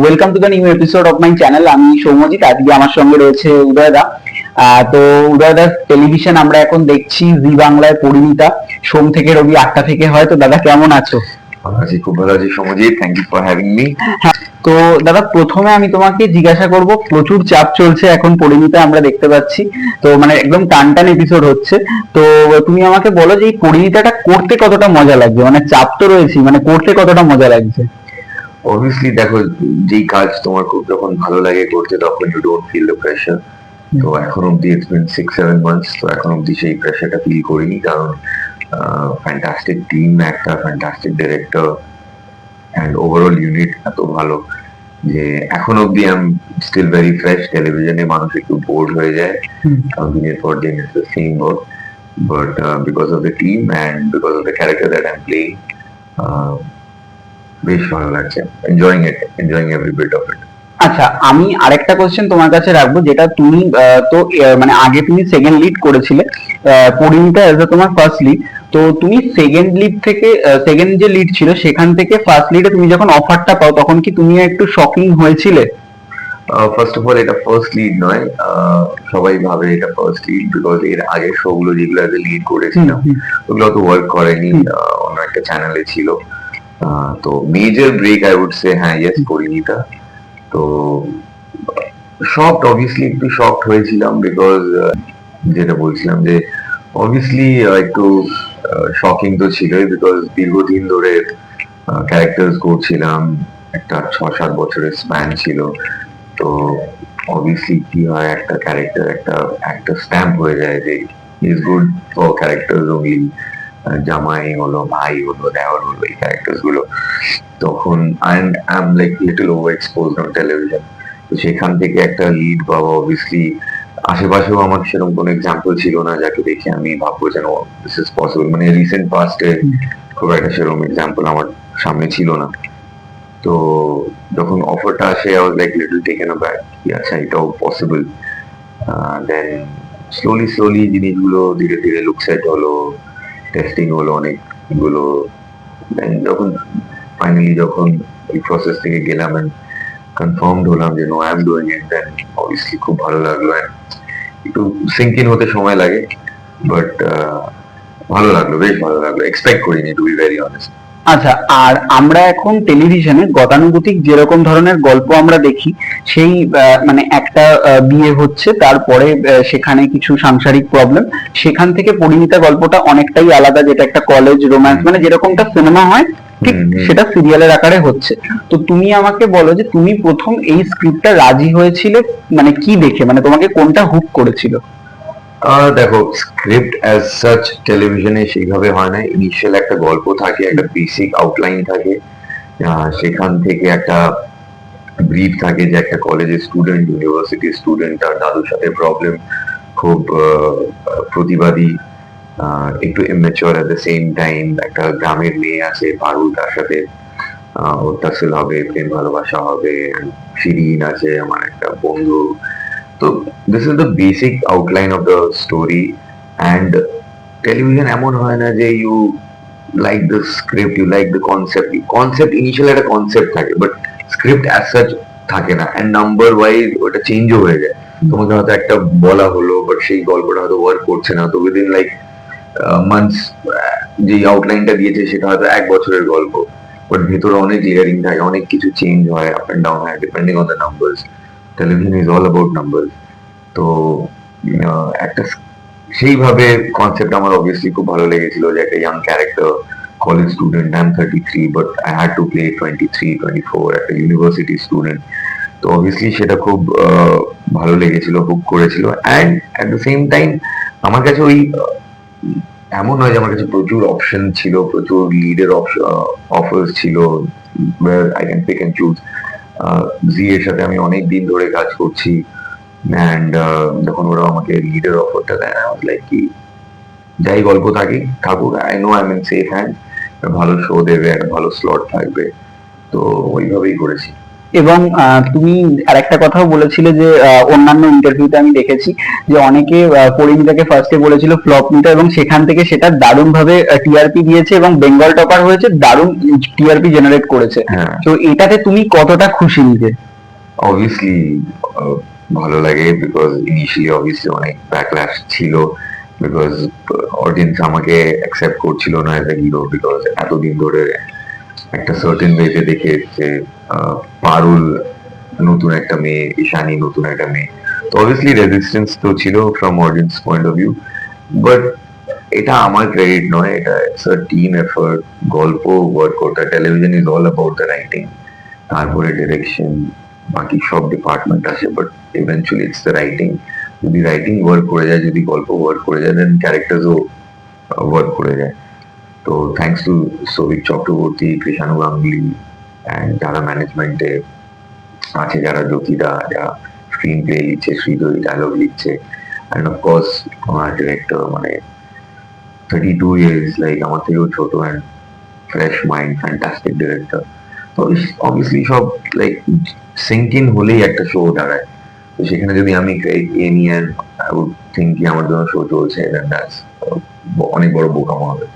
Welcome to the new episode of my channel আমি সৌম্যজিৎ আজকে আমার সঙ্গে রয়েছে উদয়দা তো উদয়দার টেলিভিশন আমরা এখন দেখছি জি বাংলায় পরিণীতা। সোম থেকে রবি আটটা থেকে হয়। তো দাদা কেমন আছো? আছি খুব ভালো আছি Somjit thank you for having me তো দাদা প্রথমে আমি তোমাকে জিজ্ঞাসা করব প্রচুর চাপ চলছে এখন পরিণীতা আমরা দেখতে পাচ্ছি। তো মানে একদম টান টান এপিসোড হচ্ছে। তো তুমি আমাকে বলো যে এই পরিণীতাটা করতে কতটা মজা লাগছে? মানে চাপ তো রয়েছে মানে করতে কতটা মজা লাগছে? অবভিয়াসলি দেখো যেই কাজ তোমার খুব যখন ভালো লাগে করতে তখন you don't feel the pressure তো এখন অব্দি it's been six seven months তো এখন অব্দি সেই প্রেশারটা ফিল করিনি। কারণ ফ্যান্টাস্টিক টিম একটা fantastic director and overall unit এত ভালো যে এখন অব্দি I am still very fresh টেলিভিশনে মানুষ একটু বোর্ড হয়ে যায়। কারণ দিনের পর দিন it's the same work but because of the team and because of the character that I am playing বেশ ভালো লাগছে। Enjoying it enjoying every bit of it আচ্ছা আমি আরেকটা কোশ্চেন তোমার কাছে রাখব যেটা তুমি তো মানে আগে তুমি সেকেন্ড লিড করেছিলে পরিণীতা এজ এ তোমার ফার্স্ট লিড তো তুমি সেকেন্ড লিড থেকে সেকেন্ড যে লিড ছিল সেখান থেকে ফার্স্ট লিডে তুমি যখন অফারটা পাও তখন কি তুমি একটু শকিং হয়েছিলে? ফার্স্ট অফ অল এটা ফার্স্ট লিড নয়। সবাই ভাবে এটা ফার্স্ট লিড বিকজ এর আগে শোগুলো যেগুলো লিড করেছিলাম ওগুলো তো ওয়ার্ক করেনি। অন্য একটা চ্যানেলে ছিল। তো major break I would say হ্যাঁ ইয়েস পরিণীতা তো শকড অবভিয়াসলি একটু শকড হয়েছিলাম বিকজ যেটা বলছিলাম যে অবভিয়াসলি একটু শকিং তো ছিলই বিকজ দীর্ঘদিন ধরে ক্যারেক্টার্স করছিলাম। একটা ছ সাত বছরের স্প্যান ছিল। তো অবভিয়াসলি কি হয়, একটা ক্যারেক্টার একটা একটা স্ট্যাম্প হয়ে যায় যে is good for characters only জামাই হলো, ভাই হলো দেওয়ার হলো, এই ক্যারেক্টার্সগুলো, তখন I am like little over expose on television তো সেখান থেকে একটা লিড পাওয়া অবভিয়াসলি আশেপাশেও আমার সেরকম কোনো এক্সাম্পল ছিল না, যাকে দেখে আমি ভাববো যেন দিস ইজ পসিবল মানে রিসেন্ট পাস্টে খুব একটা সেরকম এক্সাম্পল আমার সামনে ছিল না। তো যখন অফারটা আসে I was like little taken back আচ্ছা এটাও পসিবল দেন স্লোলি স্লোলি জিনিসগুলো ধীরে ধীরে লুক সেট হলো। টেস্টিং হলো অনেকগুলো যখন ফাইনালি যখন এই প্রসেস থেকে গেলাম অ্যান্ড কনফার্মড হলাম যে no I am doing it then obviously খুব ভালো লাগল একটু সিঙ্ক ইন হতে সময় লাগে বাট ভালো লাগল, বেশ ভালো লাগল এক্সপেক্ট করিনি টু বি ভেরি অনেস্ট আচ্ছা আর আমরা এখন টেলিভিশনে গতানুগতিক যেরকম ধরনের গল্প আমরা দেখি সেই মানে একটা বিয়ে হচ্ছে তারপরে সেখানে কিছু সাংসারিক প্রবলেম সেখান থেকে পরিণীতা গল্পটা অনেকটাই আলাদা যেটা একটা কলেজ রোম্যান্স মানে যেরকমটা সিনেমা হয় ঠিক। সেটা সিরিয়ালের আকারে হচ্ছে। তো তুমি আমাকে বলো যে তুমি প্রথম এই স্ক্রিপ্টটা রাজি হয়েছিলে মানে কি দেখে? মানে তোমাকে কোনটা হুক করেছিল? দেখো স্ক্রিপ্ট অ্যাজ সাচ টেলিভিশনে সেইভাবে হয় না। ইনিশিয়াল একটা গল্প থাকে, একটা বেসিক আউটলাইন থাকে। সেখান থেকে একটা ব্রিফ থাকে যে একটা কলেজের স্টুডেন্ট ইউনিভার্সিটি স্টুডেন্ট তার দাদুর সাথে প্রবলেম খুব প্রতিবাদী একটু immature at the same time একটা গ্রামের মেয়ে আছে, পারুল, তার সাথে তাসিল হবে, প্রেম ভালোবাসা হবে শিরিন আছে, আমার একটা বন্ধু। তো this is the basic outline of the story and television এমন হয় না যে you like the script you like the concept concept initial একটা কনসেপ্ট থাকে বাট স্ক্রিপ্ট অ্যাজ সাচ থাকে না অ্যান্ড নাম্বার ওয়াইজ ওটা চেঞ্জও হয়ে যায়। তোমাকে হয়তো একটা বলা হলো বাট সেই গল্পটা হয়তো ওয়ার্ক করছে না। তো উইদিন লাইক মান্থস যে আউটলাইনটা দিয়েছে সেটা হয়তো এক বছরের গল্প। বাট ভেতরে অনেক লেয়ারিং থাকে অনেক কিছু চেঞ্জ হয় আপ অ্যান্ড ডাউন হয় depending on the numbers television is all about number তো একটা সেইভাবে কনসেপ্ট আমার অবভিয়াসলি খুব ভালো লেগেছিল যে একটা young character college student I am thirty three but I had to play twenty three twenty four একটা ইউনিভার্সিটি স্টুডেন্ট তো অবভিয়াসলি সেটা খুব ভালো লেগেছিল হুক করেছিল। And at the same time আমার কাছে ওই এমন নয় যে আমার কাছে প্রচুর অপশন ছিল, প্রচুর লিডের অফার্স ছিল I can pick and choose Zee এর সাথে আমি অনেক দিন ধরে কাজ করছি অ্যান্ড যখন ওরা আমাকে লিডার অফারটা দেয় লাইক কি, যাই গল্প থাকে, থাকুক I know I mean safe hand ভালো শো দেবে একটা ভালো স্লট থাকবে, তো ওইভাবেই করেছি। এবং তুমি আরেকটা কথাও বলেছিলে যে অন্যান্য ইন্টারভিউতে আমি দেখেছি যে অনেকে পরিণীতাকে ফার্স্টে বলেছিল ফ্লপ নিতে এবং সেখান থেকে সেটা দারুণ ভাবে টিআরপি দিয়েছে এবং বেঙ্গল টপার হয়েছে দারুণ টিআরপি জেনারেট করেছে। হ্যাঁ। তো এটাতে তুমি কতটা খুশি নিজে অবভিয়াসলি ভালো লাগে বিকজ ইনিশিয়ালি অবভিয়াসলি অনেক ব্যাকল্যাশ ছিল বিকজ অডিয়েন্স আমাকে অ্যাকসেপ্ট করছিল না এজ এ হিরো বিকজ এতদিন ধরে একটা সার্টেন ওয়েতে দেখে যে আহ, পারুল নতুন একটা মেয়ে, ঈশানী নতুন একটা মেয়ে। তো অবভিয়াসলি রেজিস্ট্যান্স তো ছিল from audience point of view but এটা আমার ক্রেডিট নয়, এটা ইটস আ টিম এফার্ট গল্প ওয়ার্ক করতে television is all about the writing তারপরে ডিরেকশন বাকি সব ডিপার্টমেন্ট আছে but eventually it's the writing যদি রাইটিং ওয়ার্ক করে যায়, যদি গল্প ওয়ার্ক করে যায় দেন ক্যারেক্টার্সও ওয়ার্ক করে যায়। তো থ্যাংকস টু সৌভিক চক্রবর্তী কৃষাণু গাঙ্গুলি যারা ম্যানেজমেন্টে আছে, যারা জ্যোতিদা যারা স্ক্রিন প্লে লিখছে শ্রীদই ডায়লগ লিখছে অ্যান্ড অফকোর্স আমার ডিরেক্টর মানে থার্টি টু ইয়ার্স লাইক আমার থেকেও ছোট and fresh mind fantastic director তো অবভিয়াসলি সব লাইক সিঙ্ক হলেই একটা শো দাঁড়ায়। তো সেখানে যদি আমি এ উড থিঙ্ক আমার জন্য শো চলছে অনেক বড় বোকামো হবে।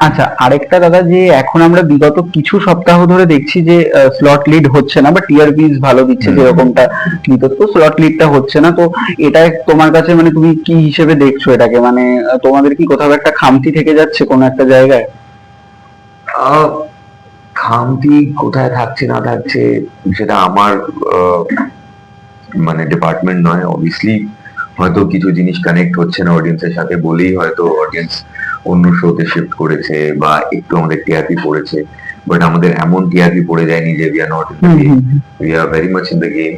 আচ্ছা আরেকটা দাদা যে এখন আমরা বিগত কিছু সপ্তাহ ধরে দেখছি যে স্লট লিড হচ্ছে না বা টিআরপিস ভালো দিচ্ছে যেরকমটা দিত তো স্লট লিডটা হচ্ছে না তো এটা তোমার কাছে মানে তুমি কি হিসেবে দেখছ এটাকে? মানে তোমাদের কি কোথাও একটা খামতি থেকে যাচ্ছে কোনো একটা জায়গায়? খামতি কোথায় থাকছে না থাকছে সেটা আমার মানে ডিপার্টমেন্ট নয় অবভিয়াসলি হয়তো কিছু জিনিস কানেক্ট হচ্ছে না অডিয়েন্সের সাথে বলেই হয়তো অডিয়েন্স অন্য শোতে শিফট করেছে বা একটু আমাদের টিআরপি পড়েছে বাট আমাদের এমন টিআরপি পড়ে যায়নি যে we are not in the game we are very much in the game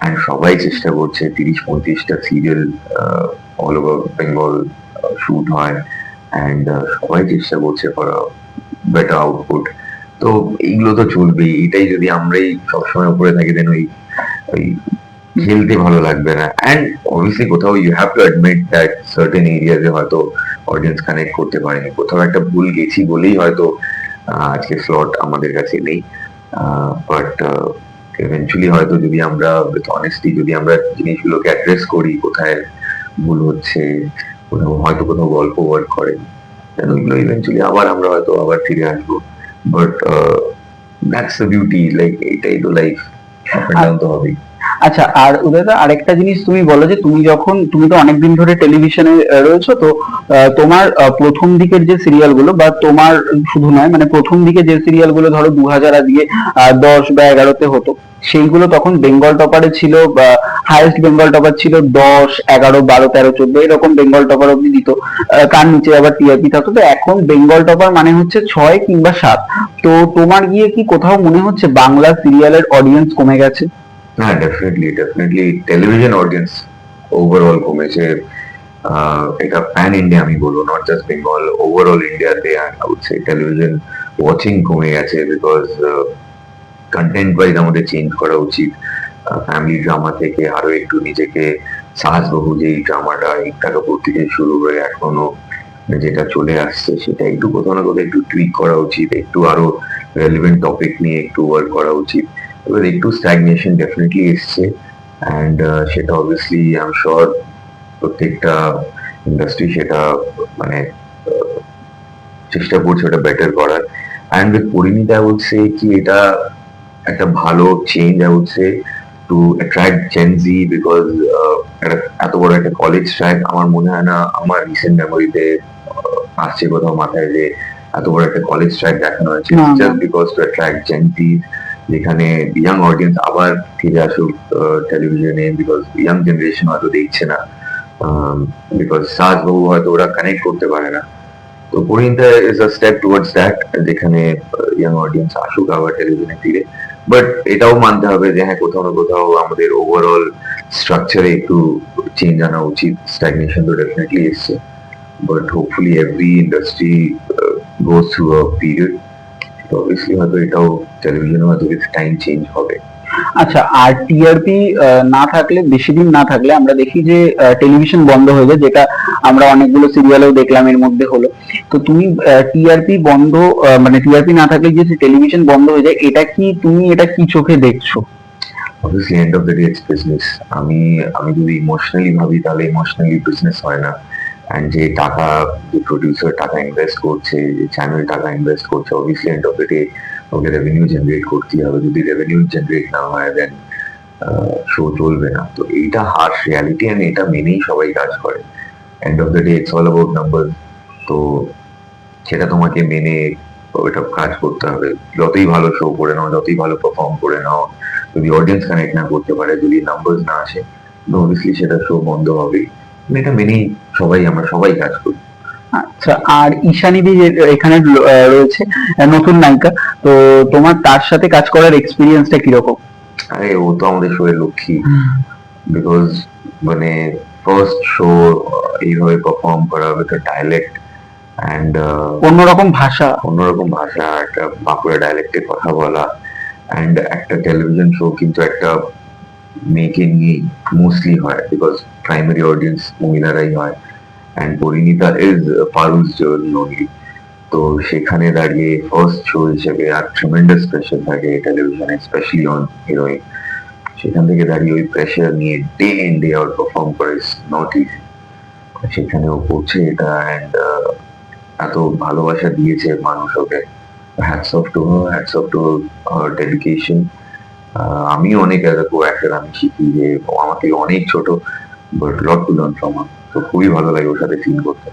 and সবাই চেষ্টা করছে তিরিশ পঁয়ত্রিশটা serial all over Bengal shoot হয় অ্যান্ড সবাই চেষ্টা করছে ফর বেটার আউটপুট তো এইগুলো তো চলবেই এটাই যদি আমরাই সবসময় উপরে থাকি দেন ওই ওই খেলতে ভালো লাগবে না। অ্যান্ড অবভিয়াসলি কোথাও you have to admit that certain এরিয়াতে হয়তো অডিয়েন্স কানেক্ট করতে পারেনি। কোথাও একটা ভুল গেছি বলেই হয়তো আজকে স্লট আমাদের কাছে নেই। বাট ইভেনচুয়ালি হয়তো যদি আমরা উইথ অনেস্টি যদি আমরা জিনিসগুলোকে অ্যাড্রেস করি, কোথায় ভুল হচ্ছে, কোথাও হয়তো কোথাও গল্প ওয়ার্ক করে দেন ওইগুলো ইভেনচুয়ালি আবার আমরা হয়তো আবার ফিরে আসব। But that's the beauty like এটাই তো লাইফ আপ ডাউন তো হবেই। আচ্ছা আর উদয়দা, আরেকটা জিনিস তুমি বলো যে তুমি যখন, তুমি তো অনেকদিন ধরে টেলিভিশনে রয়েছো, তো তোমার প্রথম দিকের যে সিরিয়ালগুলো বা তোমার শুধু নয় মানে প্রথম দিকে যে সিরিয়ালগুলো ধরো দু হাজার আজকে দশ বা এগারোতে হতো, সেইগুলো তখন বেঙ্গল টপারে ছিল বা হাইয়েস্ট বেঙ্গল টপার ছিল দশ, এগারো, বারো, তেরো, চোদ্দ, এরকম বেঙ্গল টপার অব্দি দিত। তার নিচে আবার টিআরপি থাকতো। তো এখন বেঙ্গল টপার মানে হচ্ছে ছয় কিংবা সাত। তো তোমার গিয়ে কি কোথাও মনে হচ্ছে বাংলা সিরিয়ালের অডিয়েন্স কমে গেছে? হ্যাঁ definitely definitely television audience overall কমেছে। এটা প্যান ইন্ডিয়া আমি বলব নট জাস্ট বেঙ্গল ওভারঅল ইন্ডিয়াতে সে টেলিভিশন ওয়াচিং কমে গেছে বিকজ কন্টেন্ট ওয়াইজ আমাদের চেঞ্জ করা উচিত। ফ্যামিলি ড্রামা থেকে আরও একটু নিজেকে সাহসবাবু যে ড্রামাটা একটা কাপুর থেকে শুরু করে এখনও যেটা চলে আসছে, সেটা একটু কোথাও না কোথাও একটু টুইক করা উচিত, একটু আরও রেলিভেন্ট টপিক নিয়ে একটু ওয়ার্ক করা উচিত। এবার একটু স্ট্যাগনেশন ডেফিনেটলি এসছে অ্যান্ড সেটা অবভিয়াসলি আই শিওর প্রত্যেকটা ইন্ডাস্ট্রি সেটা মানে চেষ্টা করছে ওটা বেটার করার অ্যান্ড উইথ পরিণীতা বলছে কি এটা একটা ভালো change I would say to attract gen Z because এত বড় একটা কলেজ ট্র্যাক আমার মনে হয় না আমার রিসেন্ট মেমোরিতে আসছে কোথাও মাথায় যে এত বড় একটা কলেজ ট্র্যাক দেখানো হয়েছে। Just because to attract gen Z যেখানে ইয়াং অডিয়েন্স আবার ফিরে আসুক টেলিভিশনে বিকজ ইয়াং জেনারেশন হয়তো দেখছে না বিকজ সাজ বাবু হয়তো ওরা কানেক্ট করতে পারে না। তো Parineeta is a step towards that যেখানে ইয়াং অডিয়েন্স আসুক আবার টেলিভিশনে ফিরে। বাট এটাও মানতে হবে যে হ্যাঁ কোথাও না কোথাও আমাদের ওভারঅল স্ট্রাকচারে একটু চেঞ্জ আনা উচিত। স্ট্যাগনেশন তো ডেফিনেটলি এসছে। But hopefully every industry goes through a period তো অবভিয়াসলি হয়তো এটাও টাইম চেঞ্জ হবে। আচ্ছা আর টিআরপি না থাকলে বেশি দিন না থাকলে আমরা দেখি যে টেলিভিশন বন্ধ হয়ে যায় যেটা আমরা অনেকগুলো সিরিয়ালেও দেখলাম এর মধ্যে হলো। তো তুমি টিআরপি বন্ধ মানে টিআরপি না থাকলে যে টেলিভিশন বন্ধ হয়ে যায় এটা কি তুমি এটা কি চোখে দেখছ? Obviously end of the day it's business আমি আমি যদি ইমোশনালি ভাবি তাহলে ইমোশনালি বিজনেস হয় না। অ্যান্ড যে টাকা প্রডিউসার টাকা ইনভেস্ট করছে, যে চ্যানেল টাকা ইনভেস্ট করছে obviously end of the day okay revenue generate করতেই হবে। যদি রেভিনিউ জেনারেট না হয় দেন শো চলবে না। তো এইটা হার্শ রিয়ালিটি অ্যান্ড এটা মেনেই সবাই কাজ করে। End of the day it's all about number তো সেটা তোমাকে মেনে ওইটা কাজ করতে হবে। যতই ভালো শো করে নাও, যতই ভালো পারফর্ম করে নাও, যদি অডিয়েন্স কানেক্ট না করতে পারে, যদি নাম্বারস না আসে অবভিয়াসলি সেটা শো বন্ধ হবে এটা মেনেই সবাই আমরা সবাই কাজ করি। আচ্ছা আর ঈশানিদি এখানে রয়েছে নতুন নায়িকা তো তোমার তার সাথে কাজ করার এক্সপিরিয়েন্সটা কীরকম? আরে ও তো আমাদের শো এর লক্ষ্মী। বিকজ মানে ফার্স্ট শো এইভাবে পারফর্ম করা উইথ ডায়ালেক্ট অ্যান্ড অন্যরকম ভাষা। অন্যরকম ভাষা একটা বাঁকুড়া ডায়ালেক্টে কথা বলা অ্যান্ড একটা টেলিভিশন শো কিন্তু একটা মেয়েকে নিয়ে মোস্টলি হয় বিকজ প্রাইমারি অডিয়েন্স মহিলারাই হয়। And Parineeta is journey only তো সেখানে দাঁড়িয়ে ফার্স্ট শো হিসেবে আর ট্রিমেন্ডাস প্রেশার থাকে টেলিভিশনে স্পেশালি অন হিরোইন সেখান থেকে দাঁড়িয়ে ওই প্রেশার নিয়ে day in day out perform করে নট ইজি সেখানে ও পৌঁছে এটা অ্যান্ড এত ভালোবাসা দিয়েছে মানুষ ওকে। Hats off to hats off to dedication আমি অনেক অ্যাজ কো আমি শিখি যে আমাকে অনেক ছোট but lot to learn from তো খুবই ভালো লাগে ওর সাথে ফিল করতে।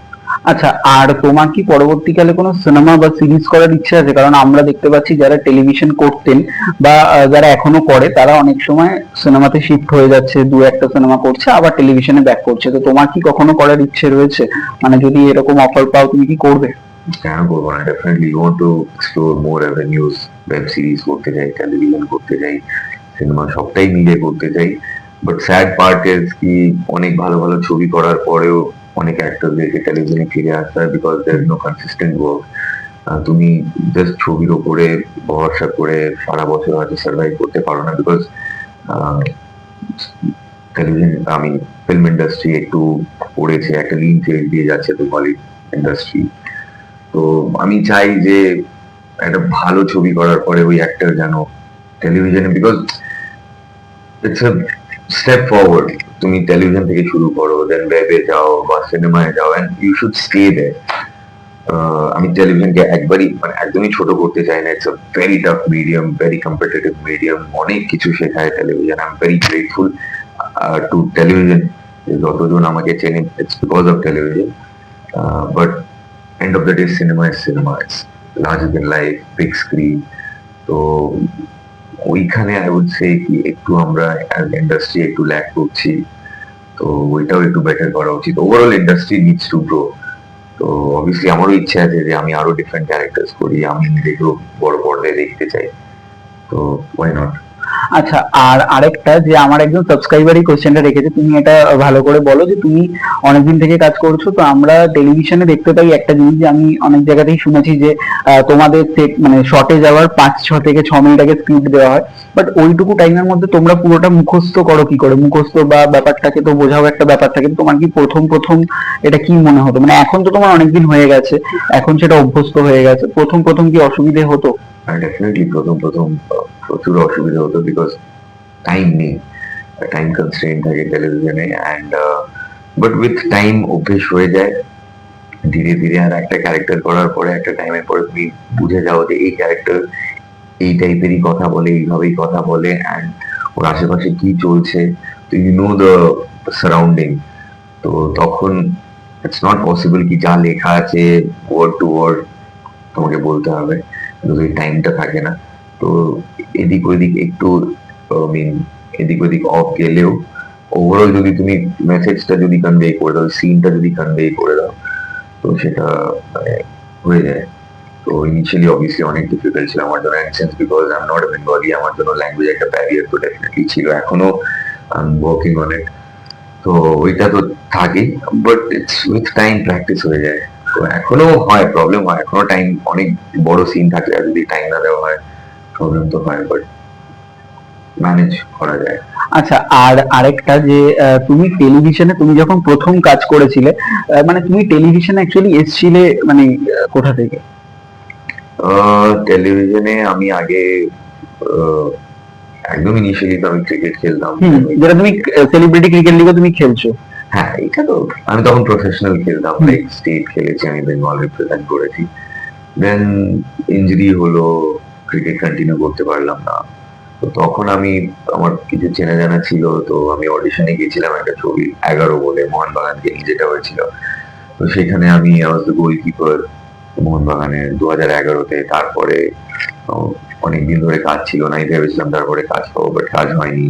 আচ্ছা আর তোমার কি পরবর্তীকালে কোনো সিনেমা বা সিরিজ করার ইচ্ছা আছে? কারণ আমরা দেখতে পাচ্ছি যারা টেলিভিশন করতেন বা যারা এখনও করে তারা অনেক সময় সিনেমাতে শিফট হয়ে যাচ্ছে দু একটা সিনেমা করছে আবার টেলিভিশনে ব্যাক করছে। তো তোমার কি কখনো করার ইচ্ছে রয়েছে? মানে যদি এরকম অফার পাও তুমি কি করবে? কেন করব না definitely want to explore more avenues web series করতে চাই টেলিভিশন করতে চাই সিনেমা সবটাই মিলে করতে চাই। বাট স্যাড পার্ট ইজ কি অনেক ভালো ভালো ছবি করার পরেও অনেক অ্যাক্টরদেরকে টেলিভিশনে ফিরে আসতে হয় because there no consistent work তুমি জাস্ট ছবির ওপরে ভরসা করে সারা বছর হয়তো সার্ভাইভ করতে পারো না বিকজ টেলিভিশন আমি ফিল্ম ইন্ডাস্ট্রি একটু পড়েছে, একটা লিঙ্ক দিয়ে যাচ্ছে তো বলিউড ইন্ডাস্ট্রি তো আমি চাই যে একটা ভালো ছবি করার পরে ওই অ্যাক্টর যেন টেলিভিশনে because it's a step forward তুমি টেলিভিশন থেকে শুরু করো দেন ওয়েবে যাও বা সিনেমায় যাও and you should stay there আমি টেলিভিশনকে একবারই মানে একদমই ছোট করতে চাই না। It's a very tough medium very competitive medium অনেক কিছু শেখায় television I am very grateful to television যতজন আমাকে চেনে it's because of television but end of the day, cinema is cinema it's larger than life, big screen তো ওইখানে I would সে কি একটু আমরা ইন্ডাস্ট্রি একটু ল্যাক করছি। তো ওইটাও একটু বেটার করা উচিত। Overall industry needs to grow তো অবভিয়াসলি আমারও ইচ্ছা আছে যে আমি আরও ডিফারেন্ট ক্যারেক্টার্স করি, আমি নিজেকেও বড় পর্দায় দেখতে চাই। তো ওয়াই নট আচ্ছা আর আরেকটা যে আমার একজন সাবস্ক্রাইবারই কোশ্চেনটা রেখেছে, তুমি এটা ভালো করে বলো যে তুমি অনেকদিন থেকে কাজ করছ, তো আমরা টেলিভিশনে দেখতে পাই একটা জিনিস যে আমি অনেক জায়গাতেই শুনেছি যে তোমাদের মানে শর্টে যাওয়ার পাঁচ, ছ থেকে ছ মিনিট আগে স্ক্রিপ্ট দেওয়া হয়। বাট ওইটুকু টাইমের মধ্যে তোমরা পুরোটা মুখস্থ করো কি করে? মুখস্থ বা ব্যাপারটাকে তো বোঝাও একটা ব্যাপার থাকে তোমার কি প্রথম প্রথম এটা কি মনে হতো? মানে এখন তো তোমার অনেকদিন হয়ে গেছে, এখন সেটা অভ্যস্ত হয়ে গেছে, প্রথম প্রথম কি অসুবিধে হতো? ডেফিনেটলি প্রথম প্রথম, প্রচুর অসুবিধা হতো বিকজ টাইম নেই টাইম কনস্ট্রেন্ট থাকে টেলিভিশনে অ্যান্ড বাট উইথ টাইম অভ্যেস হয়ে যায়, ধীরে ধীরে আর একটা ক্যারেক্টার করার পরে একটা টাইমের পরে তুমি বুঝে যাও যে এই ক্যারেক্টার এই টাইপেরই কথা বলে, এইভাবেই কথা বলে অ্যান্ড ওর আশেপাশে কি চলছে, তো ইউ নো দ্য সারাউন্ডিং তো তখন ইটস নট পসিবল কি যা লেখা আছে ওয়ার্ড টু ওয়ার্ড তোমাকে বলতে হবে। যদি টাইমটা থাকে না। তো এদিক ওদিক একটু মিন এদিক ওদিক অফ গেলেও ওভারঅল যদি তুমি মেসেজটা যদি কনভে করে দাও সিনটা যদি কনভে করে দাও, তো সেটা মানে হয়ে যায়। তো ইনিশিয়ালি অবভিয়াসলি অনেক ডিফিকাল্ট ছিল আমার জন্য sense because I am not Bengali আমার জন্য ল্যাঙ্গুয়েজ একটা ব্যারিয়ার তো ডেফিনেটলি ছিল এখনও I am working on it তো ওইটা তো থাকেই but it's with time practice হয়ে যায়। তো এখনও হয় প্রবলেম হয়। এখনও টাইম অনেক বড় সিন থাকলে আর যদি টাইম না দেওয়া হয় প্রবলেম তো হয় বাট ম্যানেজ করা যায়। আচ্ছা আর আরেকটা যে তুমি টেলিভিশনে তুমি যখন প্রথম কাজ করেছিলে মানে তুমি টেলিভিশনে অ্যাকচুয়ালি এসছিলে মানে কোথা থেকে? টেলিভিশনে আমি আগে একদম ইনিশিয়ালি তো আমি ক্রিকেট খেলতাম। যেটা তুমি সেলিব্রিটি ক্রিকেট লিগে তুমি খেলছো। হ্যাঁ এটা তো আমি তখন প্রফেশনাল খেলতাম স্টেট খেলেছি, আমি বেঙ্গল রিপ্রেজেন্ট করেছি। দেন ইঞ্জুরি হলো ক্রিকেট কন্টিনিউ করতে পারলাম না। তো তখন আমি, আমার কিছু চেনা জানা ছিল, তো আমি অডিশনে গেছিলাম একটা ছবি, এগারো বলে মোহনবাগান গেম যেটা হয়েছিল। তো সেখানে আমি গোলকিপার মোহনবাগানের দু হাজার এগারোতে। তারপরে অনেকদিন ধরে কাজ ছিল না ভেবেছিলাম তারপরে কাজ পাবো বাট কাজ হয়নি।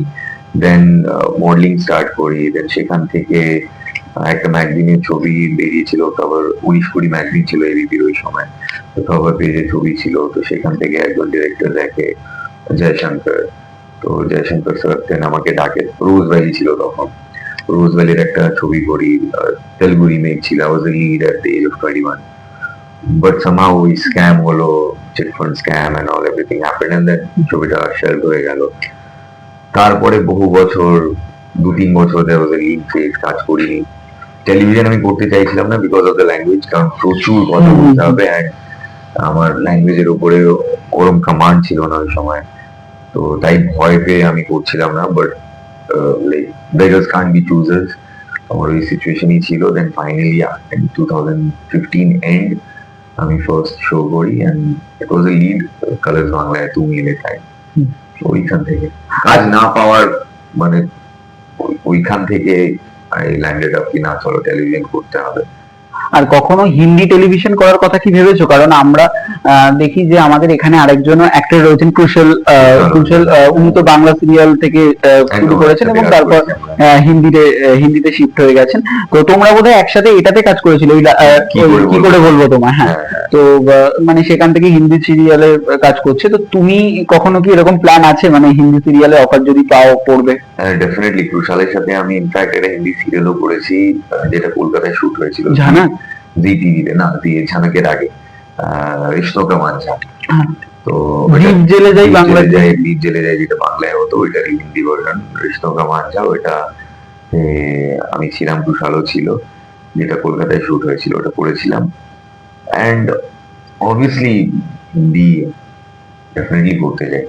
দেন মডেলিং স্টার্ট করি দেন সেখান থেকে একটা ম্যাগজিনের ছবি বেরিয়েছিল কভার উনিশ কুড়ি ম্যাগজিন ছিল এবিপির ওই সময়। তো কভার পেজে ছবি ছিল, তো সেখান থেকে একজন ডিরেক্টর দেখে, জয়শঙ্কর। তো জয়শঙ্কর স্যার আমাকে ডাকে রোজ ভ্যালি ছিল তখন। রোজ ভ্যালির একটা ছবি করি তেলুগু রিমেক ছিল I was a lead at the age of twenty one but somehow ওই স্ক্যাম হলো chit fund scam and all everything happened and then ছবিটা শেয়ার হয়ে গেল। তারপরে বহু বছর দু তিন বছর লিড ফেজ কাজ করিনি। টেলিভিশন আমি করতে চাইছিলাম না বিকজ অফ দ্য ল্যাঙ্গুয়েজ কারণ প্রচুর কথা বলতে হবে অ্যান্ড আমার ল্যাঙ্গুয়েজের উপরে ওরম কমান্ড ছিল না ওই সময়। তো তাই ভয় পেয়ে আমি করছিলাম না but like beggars can be choosers আমার ওই সিচুয়েশনই ছিল। Then finally two thousand fifteen and আমি ফার্স্ট শো করি and it was a lead Colors বাংলায় তুমি এলে তাই। ওইখান থেকে। কাজ না পাওয়ার মানে ওই- ওইখান থেকে এই ল্যান্ডেড আপ কি না চলো টেলিভিশন করতে হবে। আর কখনো হিন্দি টেলিভিশন করার কথা কি ভেবেছো? কারণ আমরা দেখি যে আমাদের এখানে আরেকজন অ্যাক্টর রয়েছেন কুশল আহ, কুশল উনি তো বাংলা সিরিয়াল থেকে শুরু করেছেন এবং তারপর হিন্দিতে হিন্দিতে শিফট হয়ে গেছেন। তো তোমরা বোধহয় একসাথে এটাতে কাজ করেছিলে কি করে বলব? করে বলব তোমার হ্যাঁ। হ্যাঁ, হ্যাঁ। তো মানে সেখান থেকে হিন্দি সিরিয়ালে কাজ করছে। তো তুমি কখনো কি এরকম প্ল্যান আছে? মানে হিন্দি সিরিয়ালে অফার যদি পাও পড়বে? ডেফিনেটলি ক্রুশালের সাথে আমি ইনফ্যাক্ট একটা হিন্দি সিরিয়ালও করেছি যেটা কলকাতায় শুট হয়েছিল। জানা? জি টিভিতে না জি ঝানকের আগে রিশ্তো কা মানসা হ্যাঁ। তো দ্বীপ জেলে যাই বাংলা যাই দ্বীপ জেলে যাই যেটা বাংলায় হতো ওইটার হিন্দি ভার্সন রিশ্তো কা মানসা ওইটা আমি ছিলাম কুশালও ছিল যেটা কলকাতায় শুট হয়েছিল ওটা করেছিলাম অ্যান্ড অবভিয়াসলি হিন্দি ডেফিনেটলি করতে যাই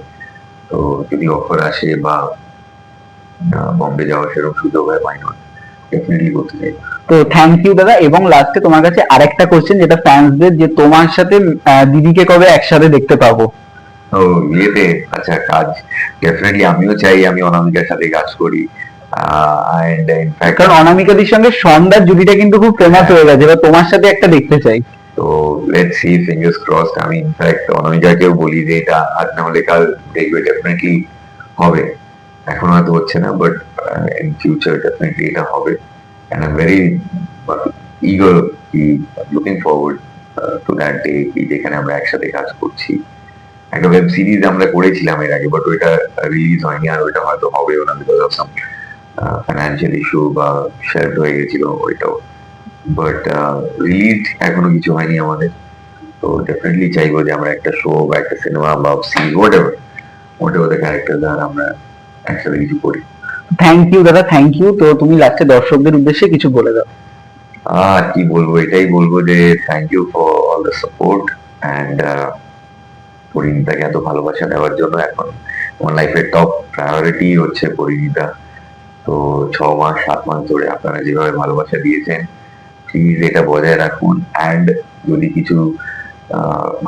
তো যদি অফার আসে বা বম্বে যাওয়ার সেরকম সুযোগ হয় পাই নট ডেফিনেটলি করতে চাই তো থ্যাংক ইউ দাদা এবং লাস্টে তোমার কাছে আরেকটা কোশ্চেন যেটা ফ্যান্সদের যে তোমার সাথে দিদিকে কবে একসাথে দেখতে পাবো? ও ইয়েতে আচ্ছা কাজ। ডেফিনেটলি আমিও চাই আমি অনামিকার সাথে কাজ করি। কারণ অনামিকাদির সঙ্গে সন্ধ্যার জুটিটা কিন্তু খুব ফেমাস হয়ে। গেছে এবার তোমার সাথে একটা দেখতে চাই। তো লেটস সি ফিঙ্গার্স ক্রসড আমি ইনফ্যাক্ট অনামিকাকেও বলি যে এটা আজ না হলে কাল দেখবে ডেফিনেটলি হবে। এখন হয়তো হচ্ছে না বাট ইন ফিউচার ডেফিনেটলি এটা হবে। অ্যান্ড আই ভেরি ইগর কি looking forward to that day যেখানে আমরা একসাথে কাজ করছি। একটা ওয়েব সিরিজ আমরা করেছিলাম এর আগে বাট ওইটা রিলিজ হয়নি, আর ওইটা হয়তো হবেও না because of some financial issue বা শেয়ার হয়ে গেছিল ওইটাও। বাট রিলিজ এখনও কিছু হয়নি আমাদের। তো ডেফিনেটলি চাইব যে আমরা একটা শো বা একটা সিনেমা বা series whatever whatever the character আর আমরা একসাথে কিছু করি। থ্যাংক ইউ দাদা থ্যাংক ইউ তো তুমি লাস্টে দর্শকদের উদ্দেশ্যে কিছু বলে দাও। আর কি বলব? এটাই বলব যে thank you for all the support and পরিণীতাকে এত ভালোবাসা দেওয়ার জন্য এখন আমার লাইফের টপ প্রায়োরিটি হচ্ছে পরিণীতা। তো ছ মাস, সাত মাস ধরে আপনারা যেভাবে ভালোবাসা দিয়েছেন প্লিজ এটা বজায় রাখুন। অ্যান্ড যদি কিছু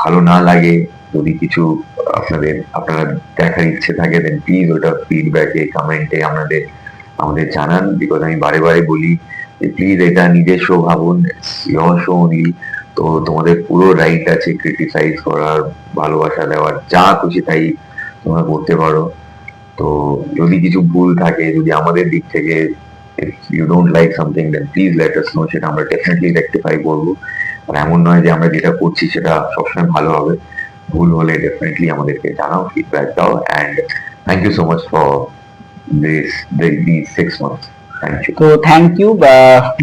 ভালো না লাগে যদি কিছু আপনাদের, আপনারা দেখার ইচ্ছে থাকে দেন প্লিজ ওটা ফিডব্যাকে কমেন্টে আপনাদের আমাদের জানান বিকজ আমি বারে বারে বলি যে প্লিজ এটা নিজের শো ভাবুন ইয়র শো অনলি তো তোমাদের পুরো রাইট আছে ক্রিটিসাইজ করার, ভালোবাসা দেওয়ার, যা খুশি তাই তোমরা করতে পারো। তো যদি কিছু ভুল থাকে, যদি আমাদের দিক থেকে you don't like something then please let us know সেটা আমরা ডেফিনেটলি রেক্টিফাই করব। আর এমন নয় যে আমরা যেটা করছি, সেটা সবসময় ভালো হবে। ভুল হলে ডেফিনেটলি আমাদেরকে জানাও ফিডব্যাক দাও and thank you so much for this the six months তো থ্যাংক ইউ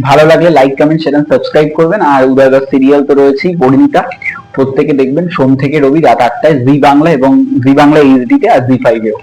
ভালো লাগলে লাইক কমেন্ট শেয়ার সাবস্ক্রাইব করবেন। আর উদয়গর সিরিয়াল তো রয়েছেই, পরিণীতা। প্রত্যেকে দেখবেন সোম থেকে রবি রাত আটটায়, জি বাংলা এবং জি বাংলা এইচডিতে আর জি ফাইভেও